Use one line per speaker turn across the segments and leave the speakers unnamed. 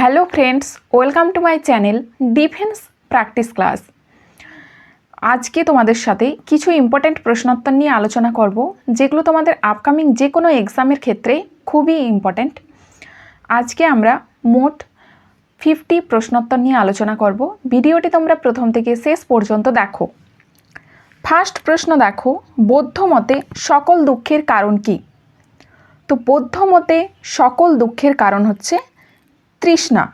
Hello friends welcome to my channel defence practice class আজকে তোমাদের সাথে কিছু ইম্পর্ট্যান্ট প্রশ্নোত্তর নিয়ে আলোচনা করব, যেগুলো তোমাদের আপকামিং যে কোনো এক্সামের ক্ষেত্রে খুবই ইম্পর্ট্যান্ট আজকে আমরা মোট ফিফটি প্রশ্নোত্তর নিয়ে আলোচনা করব, ভিডিওটি তোমরা প্রথম থেকে শেষ পর্যন্ত দেখো। ফার্স্ট প্রশ্ন দেখো, বৌদ্ধ মতে সকল দুঃখের কারণ কি? তো বৌদ্ধ মতে সকল দুঃখের কারণ হচ্ছে তৃষ্ণা।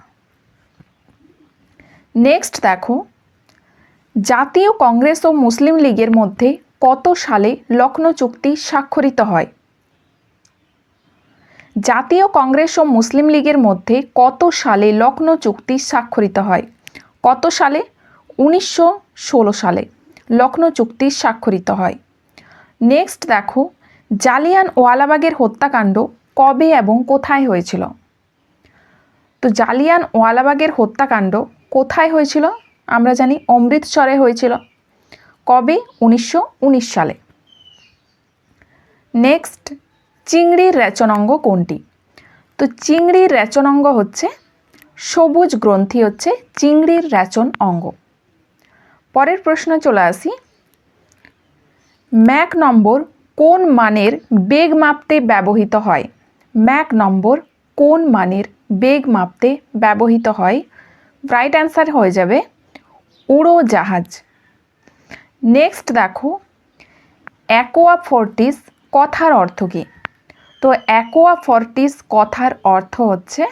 নেক্সট দেখো, জাতীয় কংগ্রেস ও মুসলিম লীগের মধ্যে কত সালে লখনৌ চুক্তি স্বাক্ষরিত হয়? জাতীয় কংগ্রেস ও মুসলিম লীগের মধ্যে কত সালে লখনৌ চুক্তি স্বাক্ষরিত হয়? কত সালে? উনিশশো ষোলো সালে লখনৌ চুক্তি স্বাক্ষরিত হয়। নেক্সট দেখো জালিয়ান ওয়ালাবাগের হত্যাকাণ্ড কবে এবং কোথায় হয়েছিল? তো জালিয়ান ওয়ালাবাগের হত্যাকাণ্ড কোথায় হয়েছিল? আমরা জানি অমৃতসরে হয়েছিল। কবে? উনিশশো উনিশ সালে। নেক্সট, চিংড়ির রেচনাঙ্গ কোনটি? তো চিংড়ির রেচনাঙ্গ হচ্ছে, সবুজ গ্রন্থি হচ্ছে চিংড়ির রেচন অঙ্গ। পরের প্রশ্ন চলে আসি। ম্যাক নম্বর কোন মানের বেগ মাপতে ব্যবহৃত হয়? ম্যাক নম্বর কোন মানের বেগ মাপতে ব্যবহৃত হয়। রাইট অ্যান্সার হয়ে যাবে উড়োজাহাজ নেক্সট দেখো অ্যাকোয়া ফর্টিস কথার অর্থ কী? তো অ্যাকোয়া ফর্টিস কথার অর্থ হচ্ছে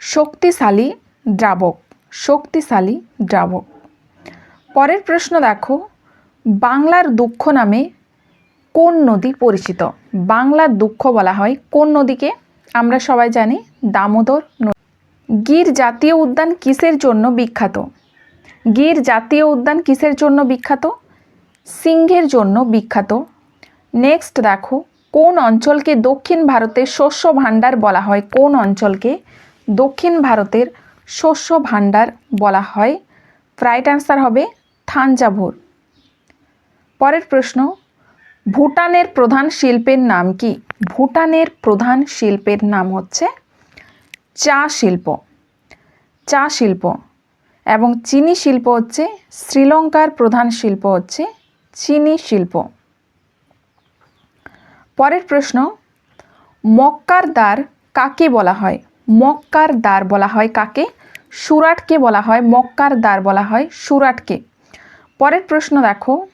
শক্তিশালী দ্রাবক শক্তিশালী দ্রাবক। পরের প্রশ্ন দেখো, বাংলার দুঃখ নামে কোন নদী পরিচিত? বাংলার দুঃখ বলা হয় কোন নদীকে? আমরা সবাই জানি দামোদর নদী। গির জাতীয় উদ্যান কিসের জন্য বিখ্যাত? গির জাতীয় উদ্যান কিসের জন্য বিখ্যাত? সিংহের জন্য বিখ্যাত। নেক্সট দেখো, কোন অঞ্চলকে দক্ষিণ ভারতের শস্য ভাণ্ডার বলা হয়? কোন অঞ্চলকে দক্ষিণ ভারতের শস্য ভাণ্ডার বলা হয়? রাইট অ্যান্সার হবে থাঞ্জাভুর। পরের প্রশ্ন ভুটানের প্রধান শিল্পের নাম কি? ভুটানের প্রধান শিল্পের নাম হচ্ছে চা শিল্প। চা শিল্প এবং চিনি শিল্প হচ্ছে, শ্রীলঙ্কার প্রধান শিল্প হচ্ছে চিনি শিল্প। পরের প্রশ্ন, মক্কার দ্বার কাকে বলা হয়? মক্কার দ্বার বলা হয় কাকে? সুরাটকে বলা হয়, মক্কার দ্বার বলা হয় সুরাটকে। পরের প্রশ্ন দেখো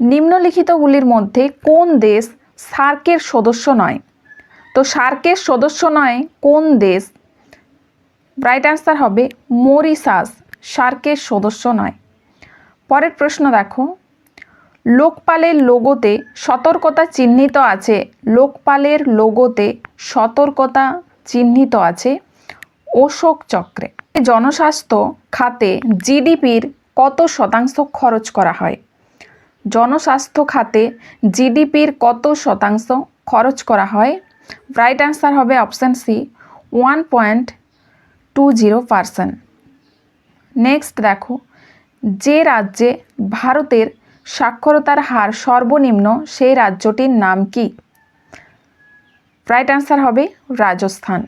নিম্নলিখিতগুলির মধ্যে কোন দেশ সার্কের সদস্য নয়? তো সার্কের সদস্য নয় কোন দেশ? রাইট অ্যান্সার হবে মরিসাস সার্কের সদস্য নয়। পরের প্রশ্ন দেখো। লোকপালের লোগোতে সতর্কতা চিহ্নিত আছে। লোকপালের লোগোতে সতর্কতা চিহ্নিত আছে অশোক চক্রে। জনস্বাস্থ্য খাতে জিডিপির কত শতাংশ খরচ করা হয়? জনস্বাস্থ্য খাতে জিডিপির কত শতাংশ খরচ করা হয়? রাইট অ্যান্সার হবে option C one point two zero percent next দেখো, যে রাজ্যে ভারতের সাক্ষরতার হার সর্বনিম্ন, সেই রাজ্যটির নাম কি? রাইট অ্যান্সার হবে রাজস্থান।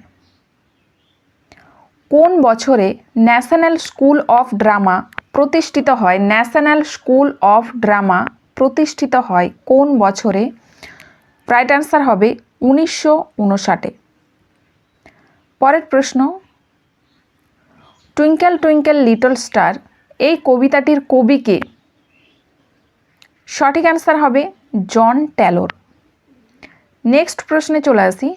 কোন বছরে ন্যাশনাল স্কুল অফ ড্রামা প্রতিষ্ঠিত হয়। ন্যাশনাল স্কুল অফ ড্রামা প্রতিষ্ঠিত হয় কোন বছরে? রাইট অ্যান্সার হবে উনিশশো উনষাটে। পরের প্রশ্ন। টুইঙ্কেল টুইঙ্কেল লিটল স্টার এই কবিতাটির কবিকে সঠিক অ্যান্সার হবে জন ট্যালোর। নেক্সট প্রশ্নে চলে আসি।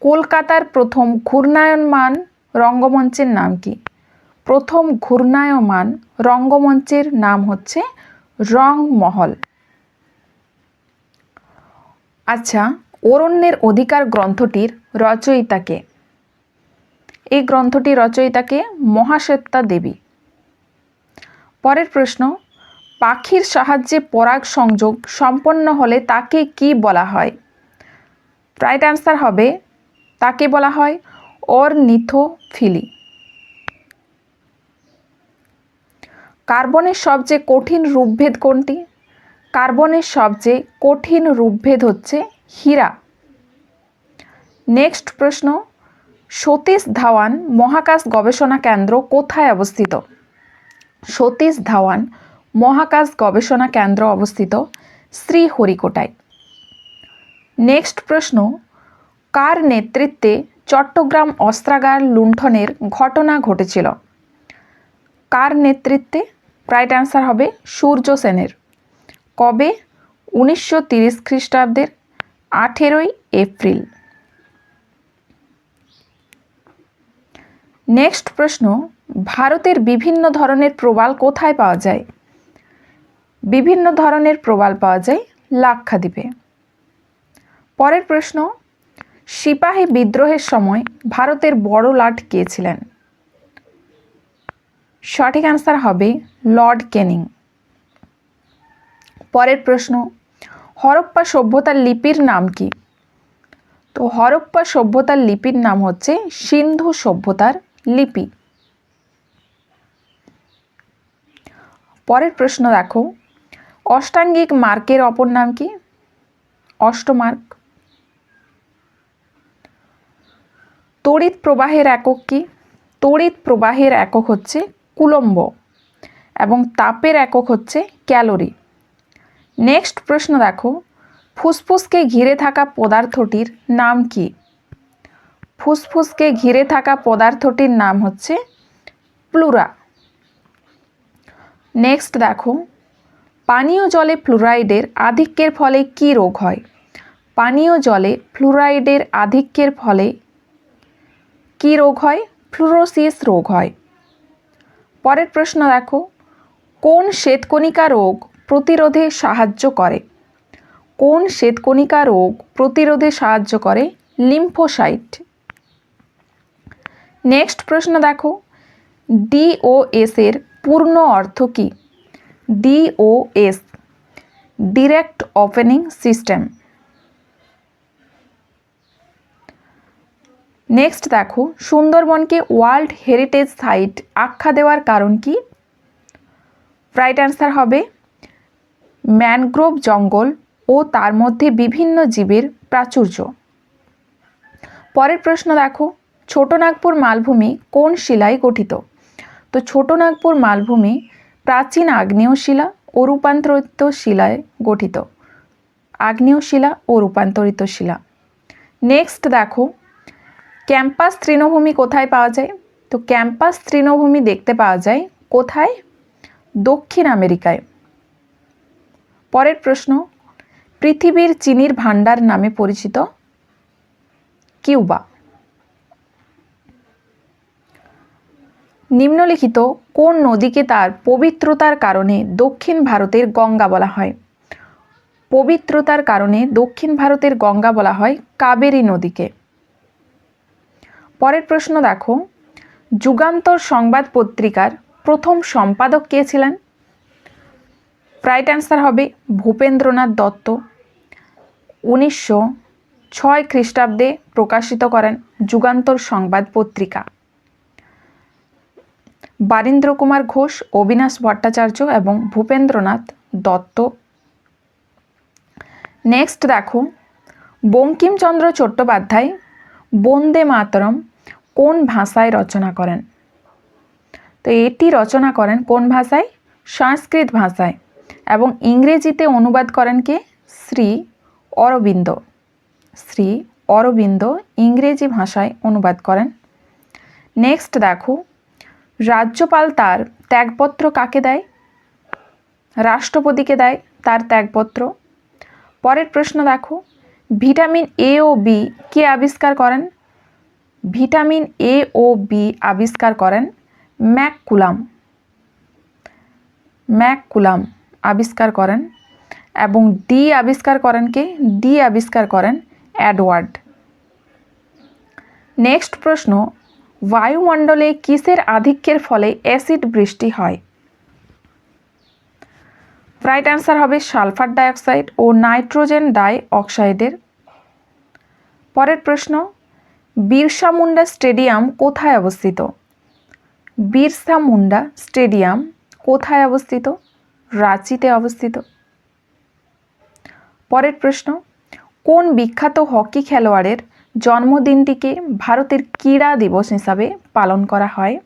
কলকাতার প্রথম ঘূর্ণায়নমান রঙ্গমঞ্চের নাম কি? প্রথম ঘূর্ণায়মান রঙ্গমঞ্চের নাম হচ্ছে রংমহল। আচ্ছা অরণ্যের অধিকার গ্রন্থটির রচয়িতাকে। এই গ্রন্থটি রচয়িতাকে মহাশ্বেতা দেবী। পরের প্রশ্ন, পাখির সাহায্যে পরাগ সংযোগ সম্পন্ন হলে তাকে কি বলা হয়? রাইট অ্যান্সার হবে, তাকে বলা হয় অর্নিথোফিলি। কার্বনের সবচেয়ে কঠিন রূপভেদ কোনটি? কার্বনের সবচেয়ে কঠিন রূপভেদ হচ্ছে হীরা। নেক্সট প্রশ্ন, সতীশ ধাওয়ান মহাকাশ গবেষণা কেন্দ্র কোথায় অবস্থিত? সতীশ ধাওয়ান মহাকাশ গবেষণা কেন্দ্র অবস্থিত শ্রীহরিকোটায়। নেক্সট প্রশ্ন, কার নেতৃত্বে চট্টগ্রাম অস্ত্রাগার লুণ্ঠনের ঘটনা ঘটেছিল? কার নেতৃত্বে? রাইট অ্যান্সার হবে সূর্য সেনের। কবে? উনিশশো তিরিশ খ্রিস্টাব্দের আঠেরোই এপ্রিল। নেক্সট প্রশ্ন, ভারতের বিভিন্ন ধরনের প্রবাল কোথায় পাওয়া যায়? বিভিন্ন ধরনের প্রবাল পাওয়া যায় লাক্ষাদ্বীপে। পরের প্রশ্ন, সিপাহী বিদ্রোহের সময় ভারতের বড় লাট কে ছিলেন? সঠিক অ্যান্সার হবে লর্ড কেনিং পরের প্রশ্ন, হরপ্পা সভ্যতার লিপির নাম কি? তো হরপ্পা সভ্যতার লিপির নাম হচ্ছে সিন্ধু সভ্যতার লিপি। পরের প্রশ্ন দেখো, অষ্টাঙ্গিক মার্কের অপর নাম কি? অষ্টমার্ক। তড়িৎ প্রবাহের একক কি? তড়িৎ প্রবাহের একক হচ্ছে কুলম্ব এবং তাপের একক হচ্ছে ক্যালোরি। নেক্সট প্রশ্ন দেখো, ফুসফুসকে ঘিরে থাকা পদার্থটির নাম কি? ফুসফুসকে ঘিরে থাকা পদার্থটির নাম হচ্ছে প্লুরা। নেক্সট দেখো, পানীয় জলে ফ্লুরাইডের আধিক্যের ফলে কি রোগ হয়? পানীয় জলে ফ্লুরাইডের আধিক্যের ফলে কি রোগ হয়? ফ্লুরোসিস রোগ হয়। পরের প্রশ্ন দেখো, কোন শ্বেতকণিকা রোগ প্রতিরোধে সাহায্য করে? কোন শ্বেতকণিকা রোগ প্রতিরোধে সাহায্য করে? লিম্ফোসাইট। নেক্সট প্রশ্ন দেখো ডিওএস এর পূর্ণ অর্থ কী? DOS direct opening system next দেখো, সুন্দরবনকে ওয়ার্ল্ড হেরিটেজ সাইট আখ্যা দেওয়ার কারণ কি? রাইট অ্যান্সার হবে ম্যানগ্রোভ জঙ্গল ও তার মধ্যে বিভিন্ন জীবের প্রাচুর্য। পরের প্রশ্ন দেখো ছোটনাগপুর মালভূমি কোন শিলায় গঠিত? তো ছোটনাগপুর মালভূমি প্রাচীন আগ্নেয় শিলা ও রূপান্তরিত শিলায় গঠিত। আগ্নেয় শিলা ও রূপান্তরিত শিলা। নেক্সট দেখো ক্যাম্পাস তৃণভূমি কোথায় পাওয়া যায়? তো ক্যাম্পাস তৃণভূমি দেখতে পাওয়া যায় কোথায়? দক্ষিণ আমেরিকায়। পরের প্রশ্ন, পৃথিবীর চিনির ভাণ্ডার নামে পরিচিত কিউবা। নিম্নলিখিত, কোন নদীকে তার পবিত্রতার কারণে দক্ষিণ ভারতের গঙ্গা বলা হয়? পবিত্রতার কারণে দক্ষিণ ভারতের গঙ্গা বলা হয় কাবেরী নদীকে। পরের প্রশ্ন দেখো। যুগান্তর সংবাদ পত্রিকার প্রথম সম্পাদক কে ছিলেন? রাইট অ্যান্সার হবে ভূপেন্দ্রনাথ দত্ত। উনিশশো ছয় খ্রিস্টাব্দে প্রকাশিত করেন যুগান্তর সংবাদ পত্রিকা। বারীন্দ্র কুমার ঘোষ, অবিনাশ ভট্টাচার্য এবং ভূপেন্দ্রনাথ দত্ত। নেক্সট দেখো। বঙ্কিমচন্দ্র চট্টোপাধ্যায়, বন্দে মাতরম কোন ভাষায় রচনা করেন? তো এটি রচনা করেন কোন ভাষায়? সংস্কৃত ভাষায়। এবং ইংরেজিতে অনুবাদ করেন কে? শ্রী অরবিন্দ। শ্রী অরবিন্দ ইংরেজি ভাষায় অনুবাদ করেন। নেক্সট দেখো, রাজ্যপাল তার ত্যাগপত্র কাকে দেয়? রাষ্ট্রপতিকে দেয় তার ত্যাগপত্র। পরের প্রশ্ন দেখো, ভিটামিন এ ও বি কে আবিষ্কার করেন? ভিটামিন এ ও বি আবিষ্কার করেন ম্যাককুলাম। ম্যাককুলাম আবিষ্কার করেন এবং ডি আবিষ্কার করেন কে? ডি আবিষ্কার করেন অ্যাডওয়ার্ড নেক্সট প্রশ্ন, বায়ুমণ্ডলে কিসের আধিক্যের ফলে অ্যাসিড বৃষ্টি হয়? রাইট অ্যান্সার হবে সালফার ডাইঅক্সাইড ও নাইট্রোজেন ডাই অক্সাইডের পরের প্রশ্ন বিরসা মুন্ডা স্টেডিয়াম কোথায় অবস্থিত? বিরসা মুন্ডা স্টেডিয়াম কোথায় অবস্থিত? রাঁচিতে অবস্থিত। পরের প্রশ্ন, কোন বিখ্যাত হকি খেলোয়াড়ের জন্মদিনটিকে ভারতের ক্রীড়া দিবস হিসাবে পালন করা হয়?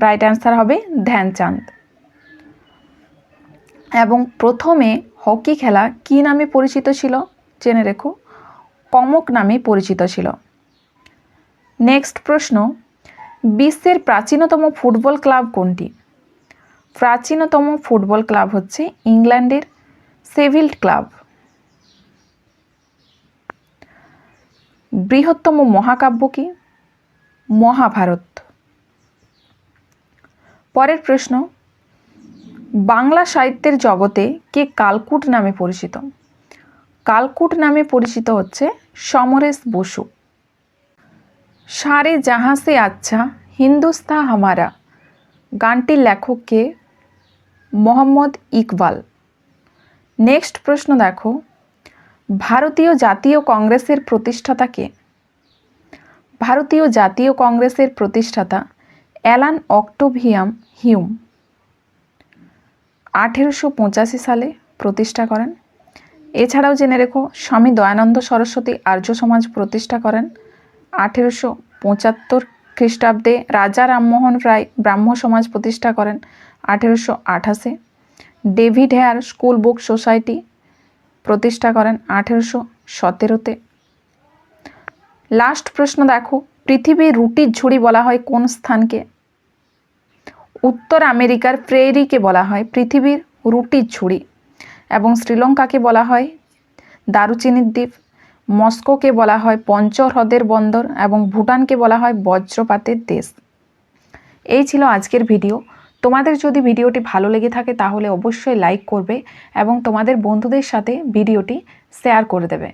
রাইট অ্যান্সার হবে ধ্যানচাঁদ। এবং প্রথমে হকি খেলা কী নামে পরিচিত ছিল? জেনে রেখো। কমক নামে পরিচিত ছিল। নেক্সট প্রশ্ন, বিশ্বের প্রাচীনতম ফুটবল ক্লাব কোনটি? প্রাচীনতম ফুটবল ক্লাব হচ্ছে ইংল্যান্ডের সেভিল্ড ক্লাব। বৃহত্তম মহাকাব্য কি? মহাভারত। পরের প্রশ্ন, বাংলা সাহিত্যের জগতে কে কালকুট নামে পরিচিত? কালকুট নামে পরিচিত হচ্ছে সমরেশ বসু। সারে জাহাঁ সে আচ্ছা হিন্দুস্তা হামারা। গানটির লেখক কে? মোহাম্মদ ইকবাল। নেক্সট প্রশ্ন দেখো। ভারতীয় জাতীয় কংগ্রেসের প্রতিষ্ঠাতা কে? ভারতীয় জাতীয় কংগ্রেসের প্রতিষ্ঠাতা অ্যালান অক্টোভিয়াম হিউম। আঠেরোশো পঁচাশি সালে প্রতিষ্ঠা করেন। এছাড়াও জেনে রেখো, স্বামী দয়ানন্দ সরস্বতী আর্য সমাজ প্রতিষ্ঠা করেন আঠেরোশো পঁচাত্তর খ্রিস্টাব্দে। রাজা রামমোহন রায় ব্রাহ্ম সমাজ প্রতিষ্ঠা করেন আঠেরোশো আঠাশে। David Hare school book society প্রতিষ্ঠা করেন আঠেরোশো সতেরোতে। লাস্ট প্রশ্ন দেখো, পৃথিবীর রুটির ঝুড়ি বলা হয় কোন স্থানকে? উত্তর আমেরিকার প্রেরিকে বলা হয়, পৃথিবীর রুটির ঝুড়ি। এবং শ্রীলঙ্কাকে বলা হয় দারুচিনির দ্বীপ, মস্কোকে বলা হয় পঞ্চহ্রদের বন্দর এবং ভুটানকে বলা হয় বজ্রপাতের দেশ। এই ছিল আজকের ভিডিও। তোমাদের যদি ভিডিওটি ভালো লেগে থাকে তাহলে অবশ্যই লাইক করবে এবং তোমাদের বন্ধুদের সাথে ভিডিওটি শেয়ার করে দেবে।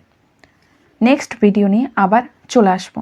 নেক্সট ভিডিও নিয়ে আবার চলে আসব।